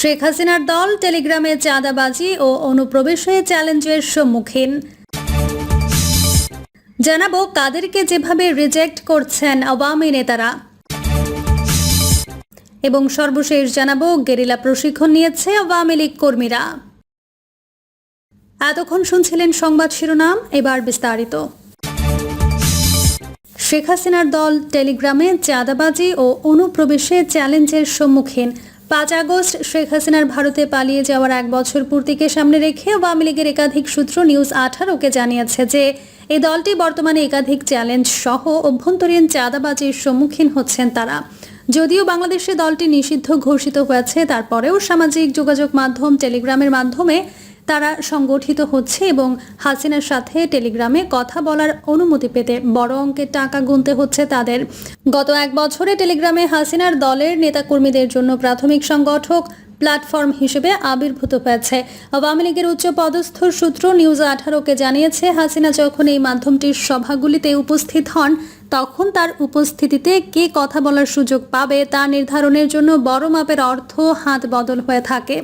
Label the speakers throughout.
Speaker 1: শেখ হাসিনার দল টেলিগ্রামে চাঁদাবাজি ও অনুপ্রবেশে চ্যালেঞ্জের সম্মুখীন। জানাব কাদেরকে যেভাবে রিজেক্ট করছেন আওয়ামী নেতারা। এবং সর্বশেষ জানাব, গেরিলা প্রশিক্ষণ নিয়েছে আওয়ামী লীগ কর্মীরা। এতক্ষণ শুনছিলেন সংবাদ শিরোনাম, এবার বিস্তারিত। শেখ হাসিনার দল টেলিগ্রামে চাঁদাবাজি ও অনুপ্রবেশে চ্যালেঞ্জের সম্মুখীন পাঁচ আগস্ট শেখ হাসিনার ভারতে পালিয়ে যাওয়ার এক বছর পূর্তিকে সামনে রেখে আওয়ামী লীগের একাধিক সূত্র নিউজ আঠারোকে জানিয়েছে যে এই দলটি বর্তমানে একাধিক চ্যালেঞ্জ সহ অভ্যন্তরীণ চাঁদাবাজির সম্মুখীন হচ্ছেন তারা। যদিও বাংলাদেশে দলটি নিষিদ্ধ ঘোষিত হয়েছে, তারপরেও সামাজিক যোগাযোগ মাধ্যম টেলিগ্রামের মাধ্যমে তারা সংগঠিত হচ্ছে এবং হাসিনার সাথে টেলিগ্রামে কথা বলার অনুমতি পেতে বড় অঙ্কের টাকা গুনতে হচ্ছে তাদের। গত এক বছরে টেলিগ্রামে হাসিনার দলের নেতাকর্মীদের জন্য প্রাথমিক সংগঠক প্ল্যাটফর্ম হিসেবে আবির্ভূত হয়েছে। আওয়ামী লীগের উচ্চ পদস্থ সূত্র নিউজ আঠারোকে জানিয়েছে, হাসিনা যখন এই মাধ্যমটির সভাগুলিতে উপস্থিত হন, তখন তার উপস্থিতিতে কে কথা বলার সুযোগ পাবে তা নির্ধারণের জন্য বড় মাপের অর্থ হাত বদল হয়ে থাকে।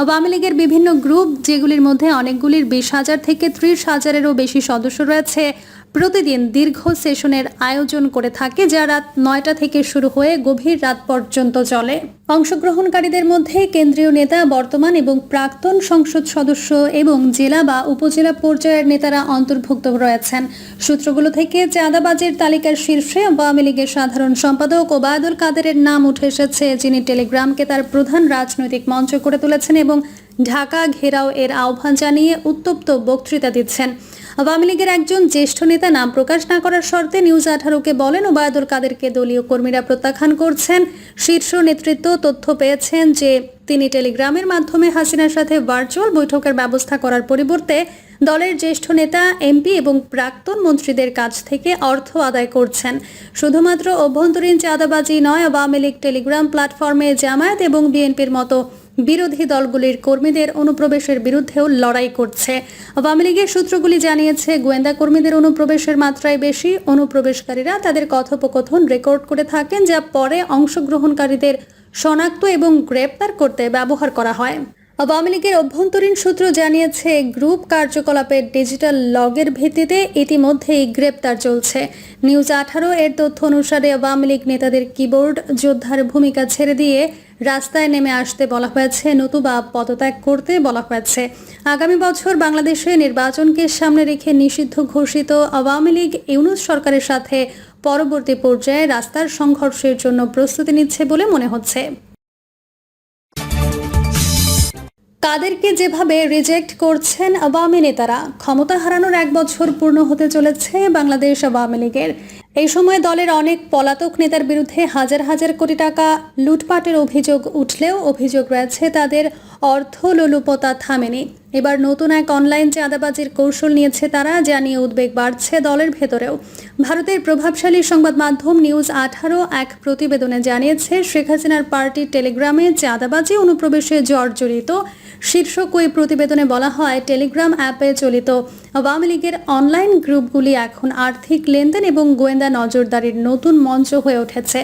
Speaker 1: আওয়ামী লীগের বিভিন্ন গ্রুপ, যেগুলির মধ্যে অনেকগুলির বিশ হাজার থেকে ত্রিশ হাজারেরও বেশি সদস্য রয়েছে। প্রতিদিন দীর্ঘ সেশনের আয়োজন করে থাকে, যা রাত নয়টা থেকে শুরু হয়ে গভীর রাত পর্যন্ত চলে। অংশগ্রহণকারীদের মধ্যে কেন্দ্রীয় নেতা, বর্তমান এবং প্রাক্তন সংসদ সদস্য এবং জেলা বা উপজেলা পর্যায়ের নেতারা অন্তর্ভুক্ত রয়েছেন। সূত্রগুলো থেকে চাঁদাবাজের তালিকার শীর্ষে আওয়ামী লীগের সাধারণ সম্পাদক ওবায়দুল কাদেরের নাম উঠে এসেছে, যিনি টেলিগ্রামকে তার প্রধান রাজনৈতিক মঞ্চ করে তুলেছেন এবং ঢাকা ঘেরাও এর আহ্বান জানিয়ে উত্তপ্ত বক্তৃতা দিচ্ছেন। আওয়ামী লীগের একজন জ্যেষ্ঠ নেতা নাম প্রকাশ না করার শর্তে নিউজ আঠারোকে বলেন, ওবায়দুল কাদেরকে দলীয় কর্মীরা প্রত্যাখ্যান করছেন। শীর্ষ নেতৃত্ব তথ্য পেয়েছেন যে, তিনি টেলিগ্রামের মাধ্যমে হাসিনার সাথে ভার্চুয়াল বৈঠকের ব্যবস্থা করার পরিবর্তে দলের জ্যেষ্ঠ নেতা, এমপি এবং প্রাক্তন মন্ত্রীদের কাছ থেকে অর্থ আদায় করছেন। শুধুমাত্র অভ্যন্তরীণ চাঁদাবাজি নয়, আওয়ামী লীগ টেলিগ্রাম প্ল্যাটফর্মে জামায়াত এবং বিএনপির মতো বিরোধী দলগুলির কর্মীদের অনুপ্রবেশের বিরুদ্ধেও লড়াই করছে। আওয়ামী লীগের সূত্রগুলি জানিয়েছে, গোয়েন্দা কর্মীদের অনুপ্রবেশের মাত্রায় বেশি। অনুপ্রবেশকারীরা তাদের কথোপকথন রেকর্ড করে থাকেন, যা পরে অংশগ্রহণকারীদের শনাক্ত এবং গ্রেপ্তার করতে ব্যবহার করা হয়। আওয়ামী লীগের অভ্যন্তরীণ সূত্র জানিয়েছে, গ্রুপ কার্যকলাপের ডিজিটাল লগের ভিত্তিতে ইতিমধ্যেই গ্রেপ্তার চলছে। নিউজ আঠারো এর তথ্য অনুসারে আওয়ামী লীগ নেতাদের কিবোর্ড যোদ্ধার ভূমিকা ছেড়ে দিয়ে রাস্তায় নেমে আসতে বলা হয়েছে, নতুবা পদত্যাগ করতে বলা হয়েছে। আগামী বছর বাংলাদেশে নির্বাচনকে সামনে রেখে নিষিদ্ধ ঘোষিত আওয়ামী লীগ ইউনুস সরকারের সাথে পরবর্তী পর্যায়ে রাস্তার সংঘর্ষের জন্য প্রস্তুতি নিচ্ছে বলে মনে হচ্ছে। কাদেরকে যেভাবে রিজেক্ট করছেন আওয়ামী নেতারা, ক্ষমতা হারানোর এক বছর পূর্ণ হতে চলেছে বাংলাদেশ আওয়ামী লীগের। এই সময় দলের অনেক পলাতক নেতার বিরুদ্ধে হাজার হাজার কোটি টাকা লুটপাটের অভিযোগ উঠলেও অভিযোগ রয়েছে তাদের অর্থ লোলুপতা থামেনি। এবার নতুন এক অনলাইন চাঁদাবাজির কৌশল নিয়েছে তারা, যা নিয়ে উদ্বেগ বাড়ছে দলের ভেতরেও। ভারতের প্রভাবশালী সংবাদ মাধ্যম নিউজ আঠারো এক প্রতিবেদনে জানিয়েছে, শেখ হাসিনার পার্টির টেলিগ্রামে চাঁদাবাজি অনুপ্রবেশে জর্জরিত। শীর্ষক ওই প্রতিবেদনে বলা হয়, টেলিগ্রাম অ্যাপে চলিত আওয়ামী লীগের অনলাইন গ্রুপগুলি এখন আর্থিক লেনদেন এবং গোয়েন্দা নজরদারির নতুন মঞ্চ হয়ে উঠেছে।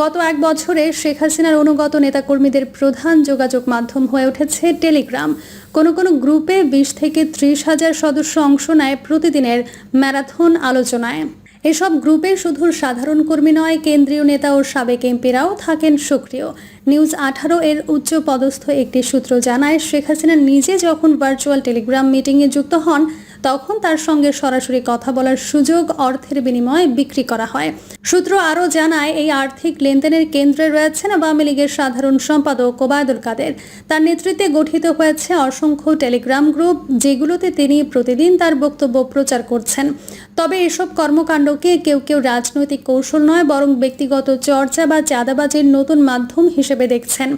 Speaker 1: গত এক বছরে শেখ হাসিনার অনুগত নেতাকর্মীদের প্রধান যোগাযোগ মাধ্যম হয়ে উঠেছে টেলিগ্রাম। কোনো কোনো গ্রুপে বিশ থেকে ত্রিশ হাজার সদস্য অংশ নেয় প্রতিদিনের ম্যারাথন আলোচনায়। এসব গ্রুপে শুধু সাধারণ কর্মী নয়, কেন্দ্রীয় নেতা ও সাবেক এমপিরাও থাকেন সক্রিয়। নিউজ আঠারো এর উচ্চ পদস্থ একটি সূত্র জানায়, শেখ হাসিনা নিজে যখন ভার্চুয়াল টেলিগ্রাম মিটিংয়ে যুক্ত হন তখন তার সঙ্গে সরাসরি কথা বলার সুযোগ অর্থের বিনিময়ে বিক্রি করা হয়। সূত্র আরও জানায়, এই আর্থিক লেনদেনের কেন্দ্রে রয়েছেন আওয়ামী লীগের সাধারণ সম্পাদক ওবায়দুল কাদের। তার নেতৃত্বে গঠিত হয়েছে অসংখ্য টেলিগ্রাম গ্রুপ, যেগুলোতে তিনি প্রতিদিন তার বক্তব্য প্রচার করছেন। তবে এসব কর্মকাণ্ডকে কেউ কেউ রাজনৈতিক কৌশল নয়, বরং ব্যক্তিগত চর্চা বা চাঁদাবাজির নতুন মাধ্যম হিসেবে দেখছেন।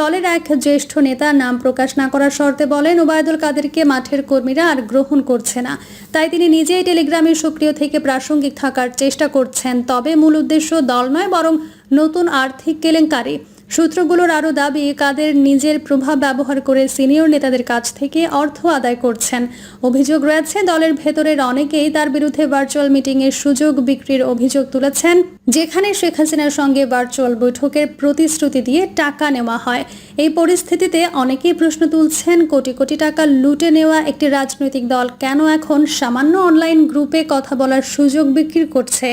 Speaker 1: দলের এক জ্যেষ্ঠ নেতা নাম প্রকাশ না করার শর্তে বলেন, ওবায়দুল কাদেরকে মাঠের কর্মীরা আর গ্রহণ করছে না। তাই তিনি নিজেই টেলিগ্রামে সক্রিয় থেকে প্রাসঙ্গিক থাকার চেষ্টা করছেন। তবে মূল উদ্দেশ্য দল নয়, বরং নতুন আর্থিক কেলেঙ্কারি। সূত্রগুলোর আরও দাবি, কাদের নিজের প্রভাব ব্যবহার করে সিনিয়র নেতাদের কাছ থেকে অর্থ আদায় করছেন। অভিযোগ রয়েছে, দলের ভেতরের অনেকেই তার বিরুদ্ধে ভার্চুয়াল মিটিংয়ের সুযোগ বিক্রির অভিযোগ তুলেছেন, যেখানে শেখ হাসিনার সঙ্গে ভার্চুয়াল বৈঠকের প্রতিশ্রুতি দিয়ে টাকা নেওয়া হয়। এই পরিস্থিতিতে অনেকেই প্রশ্ন তুলছেন, কোটি কোটি টাকা লুটে নেওয়া একটি রাজনৈতিক দল কেন এখন সামান্য অনলাইন গ্রুপে কথা বলার সুযোগ বিক্রি করছে?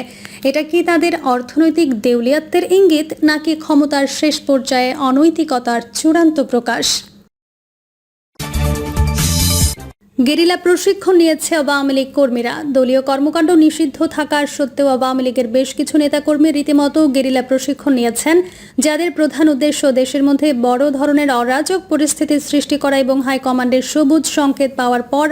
Speaker 1: এটা কি তাদের অর্থনৈতিক দেউলিয়াত্বের ইঙ্গিত, নাকি ক্ষমতার শেষ পর্যায়ে অনৈতিকতার চূড়ান্ত প্রকাশ। গেরিলা প্রশিক্ষণ নিয়েছে আওয়ামী লীগ কর্মীরা। দলীয় কর্মকাণ্ড নিষিদ্ধ থাকার সত্ত্বেও আওয়ামী লীগের বেশ কিছু নেতাকর্মী রীতিমতো গেরিলা প্রশিক্ষণ নিয়েছেন, যাদের প্রধান উদ্দেশ্য দেশের মধ্যে বড় ধরনের অরাজক পরিস্থিতির সৃষ্টি করা এবং হাইকমান্ডের সবুজ সংকেত পাওয়ার পর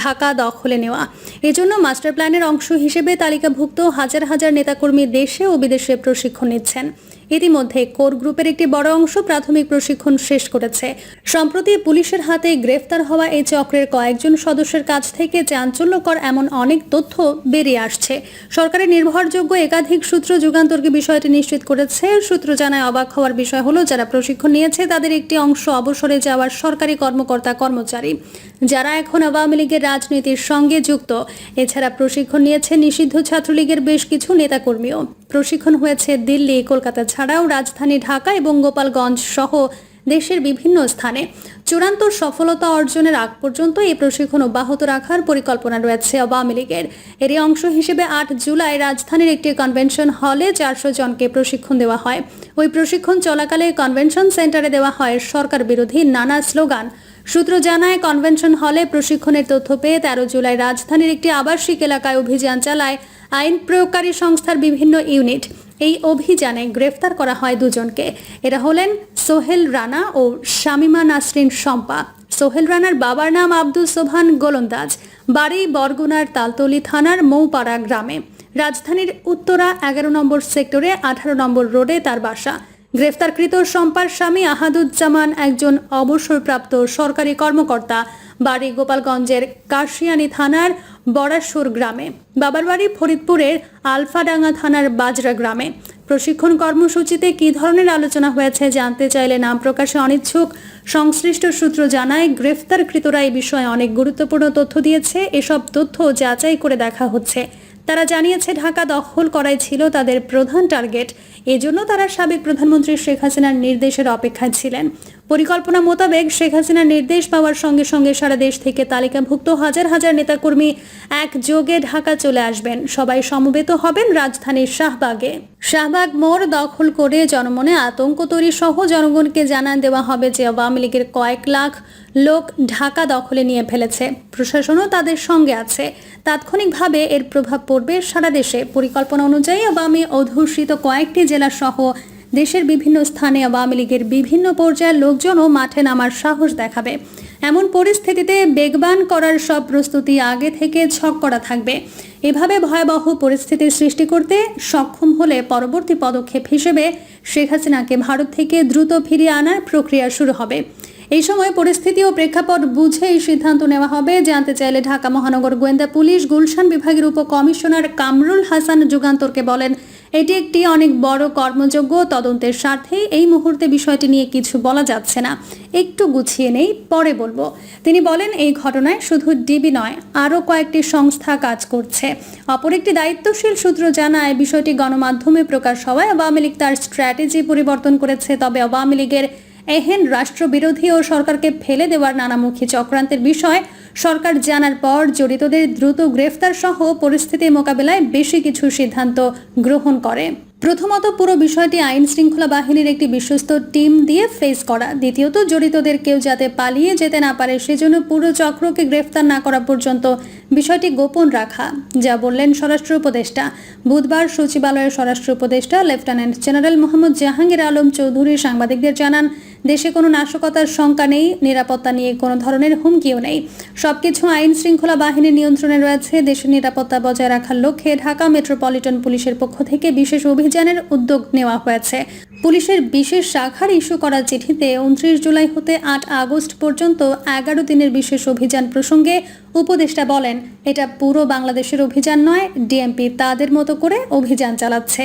Speaker 1: ঢাকা দখলে নেওয়া। এজন্য মাস্টার প্ল্যানের অংশ হিসেবে তালিকাভুক্ত হাজার হাজার নেতাকর্মী দেশে ও বিদেশে প্রশিক্ষণ নিচ্ছেন। ইতিমধ্যে কোর গ্রুপের একটি বড় অংশ প্রাথমিক প্রশিক্ষণ শেষ করেছে। সম্প্রতি পুলিশের হাতে গ্রেফতার হওয়া এই চক্রের কয়েকজন সদস্যের কাছ থেকে চাঞ্চল্যকর এমন অনেক তথ্য বেরিয়ে আসছে। সরকারের নির্ভরযোগ্য একাধিক সূত্র যুগান্তরকে বিষয়টি নিশ্চিত করেছে। সূত্র জানায় অবাক হওয়ার বিষয় হলো, যারা প্রশিক্ষণ নিয়েছে তাদের একটি অংশ অবসরে যাওয়ার সরকারি কর্মকর্তা কর্মচারী যারা এখন আওয়ামী লীগের রাজনীতির সঙ্গে যুক্ত। এছাড়া প্রশিক্ষণ নিয়েছে নিষিদ্ধ ছাত্রলীগের বেশ কিছু নেতাকর্মীও। প্রশিক্ষণ হয়েছে দিল্লি, কলকাতা ছাড়াও রাজধানী ঢাকা এবং গোপালগঞ্জ সহ দেশের বিভিন্ন স্থানে। চূড়ান্ত সফলতা অর্জনের আগ পর্যন্ত এই প্রশিক্ষণ অব্যাহত রাখার পরিকল্পনা রয়েছে আওয়ামী লীগের। এরই অংশ হিসেবে আট জুলাই রাজধানীর একটি কনভেনশন হলে চারশো জনকে প্রশিক্ষণ দেওয়া হয়। ওই প্রশিক্ষণ চলাকালে কনভেনশন সেন্টারে দেওয়া হয় সরকার বিরোধী নানা স্লোগান। সূত্র জানায়, কনভেনশন হলে প্রশিক্ষণের তথ্য পেয়ে তেরো জুলাই রাজধানীর একটি আবাসিক এলাকায় অভিযান চালায় আইন প্রয়োগকারী সংস্থার বিভিন্ন ইউনিট। এই অভিযানে গ্রেফতার করা হয় দুজনকে। এরা হলেন সোহেল রানা ও শামিমা নাসরিন শম্পা। সোহেল রানার বাবার নাম আব্দুল সোভান গোলন্দাজ। বাড়ি বরগুনার তালতলি থানার মৌপাড়া গ্রামে। রাজধানীর উত্তরা এগারো নম্বর সেক্টরে আঠারো নম্বর রোডে তার বাসা। গ্রেফতারকৃত সম্পার স্বামী আহাদুজ্জামান একজন অবসরপ্রাপ্ত সরকারি কর্মকর্তা বাড়ি গোপালগঞ্জের কাশিয়ানী থানার বড়াসুর গ্রামে। বাবার বাড়ি ফরিদপুরের আলফাডাঙ্গা থানার বাজরা গ্রামে। প্রশিক্ষণ কর্মসূচিতে কী ধরনের আলোচনা হয়েছে জানতে চাইলে নাম প্রকাশে অনিচ্ছুক সংশ্লিষ্ট সূত্র জানায়, গ্রেফতারকৃতরা এই বিষয়ে অনেক গুরুত্বপূর্ণ তথ্য দিয়েছে। এসব তথ্য যাচাই করে দেখা হচ্ছে। তারা জানিয়েছে, ঢাকা দখল করাই ছিল তাদের প্রধান টার্গেট। এজন্য তারা সাবেক প্রধানমন্ত্রী শেখ হাসিনার নির্দেশের অপেক্ষায় ছিলেন। পরিকল্পনা মোতাবেক শেখ হাসিনার নির্দেশ পাওয়ার সঙ্গে সঙ্গে সারা দেশ থেকে তালিকাভুক্ত হাজার হাজার নেতাকর্মী একযোগে ঢাকা চলে আসবেন। সবাই সমবেত হবেন রাজধানীর শাহবাগে। শাহবাগ মোড় দখল করে জনমনে আতঙ্ক তৈরি সহ জনগণকে জানান দেওয়া হবে যে আওয়ামী লীগের কয়েক লাখ লোক ঢাকা দখলে নিয়ে ফেলেছে। প্রশাসনও তাদের সঙ্গে আছে। তাৎক্ষণিকভাবে এর প্রভাব পড়বে সারা দেশে। পরিকল্পনা অনুযায়ী আওয়ামী অধ্যুষিত কয়েকটি জেলা সহ দেশের বিভিন্ন স্থানে আওয়ামী লীগের বিভিন্ন পর্যায়ের লোকজনও মাঠে নামার সাহস দেখাবে। এমন পরিস্থিতিতে বেগবান করার সব প্রস্তুতি আগে থেকে ছক করা থাকবে। এভাবে ভয়াবহ পরিস্থিতির সৃষ্টি করতে সক্ষম হলে পরবর্তী পদক্ষেপ হিসেবে শেখ হাসিনাকে ভারত থেকে দ্রুত ফিরিয়ে আনার প্রক্রিয়া শুরু হবে। এই সময় পরিস্থিতি ও প্রেক্ষাপট বুঝে এই সিদ্ধান্ত নেওয়া হবে। জানতে চাইলে ঢাকা মহানগর গোয়েন্দা পুলিশ, গুলশান বিভাগের উপ কমিশনার কামরুল হাসান যুগান্তরকে বলেন এটি একটি অনেক বড় কর্মযোগ্য তদন্তের স্বার্থে এই মুহূর্তে বিষয়টি নিয়ে কিছু বলা যাচ্ছে না। একটু গুছিয়ে নেই, পরে বলব। তিনি বলেন, এই ঘটনায় শুধু ডিবি নয়, আরও কয়েকটি সংস্থা কাজ করছে। অপর একটি দায়িত্বশীল সূত্র জানায়, বিষয়টি গণমাধ্যমে প্রকাশ হওয়ায় আওয়ামী লীগ তার স্ট্র্যাটেজি পরিবর্তন করেছে। তবে আওয়ামী লীগের এহেন রাষ্ট্রবিরোধী ও সরকারকে ফেলে দেওয়ার নানামুখী চক্রান্তের বিষয় সরকার জানার পর জড়িতদের দ্রুত গ্রেফতার সহ পরিস্থিতি মোকাবেলায় বেশি কিছু সিদ্ধান্ত গ্রহণ করে। প্রথমত পুরো বিষয়টি আইন শৃঙ্খলা বাহিনীর একটি বিশ্বস্ত টিম দিয়ে ফেস করা। দ্বিতীয়ত, জড়িতদের কেউ যাতে পালিয়ে যেতে না পারে, সেজন্য পুরো চক্রকে গ্রেফতার না করা পর্যন্ত বিষয়টি গোপন রাখা, যা বললেন স্বরাষ্ট্র উপদেষ্টা। বুধবার সচিবালয়ের স্বরাষ্ট্র উপদেষ্টা, লেফটেন্যান্ট জেনারেল মোহাম্মদ জাহাঙ্গীর আলম চৌধুরী সাংবাদিকদের জানান দেশে কোনো নাশকতার শঙ্কা নেই, নিরাপত্তা নিয়ে কোনো ধরনের হুমকিও নেই। সবকিছু আইন শৃঙ্খলা বাহিনীর নিয়ন্ত্রণে রয়েছে। দেশের নিরাপত্তা বজায় রাখার লক্ষ্যে ঢাকা মেট্রোপলিটন পুলিশের পক্ষ থেকে বিশেষ অভিযানের উদ্যোগ নেওয়া হয়েছে। পুলিশের বিশেষ শাখার ইস্যু করা চিঠিতে উনত্রিশ জুলাই হতে আট আগস্ট পর্যন্ত এগারো দিনের বিশেষ অভিযান প্রসঙ্গে উপদেষ্টা বলেন, এটা পুরো বাংলাদেশের অভিযান নয়, ডিএমপি তাদের মতো করে অভিযান চালাচ্ছে।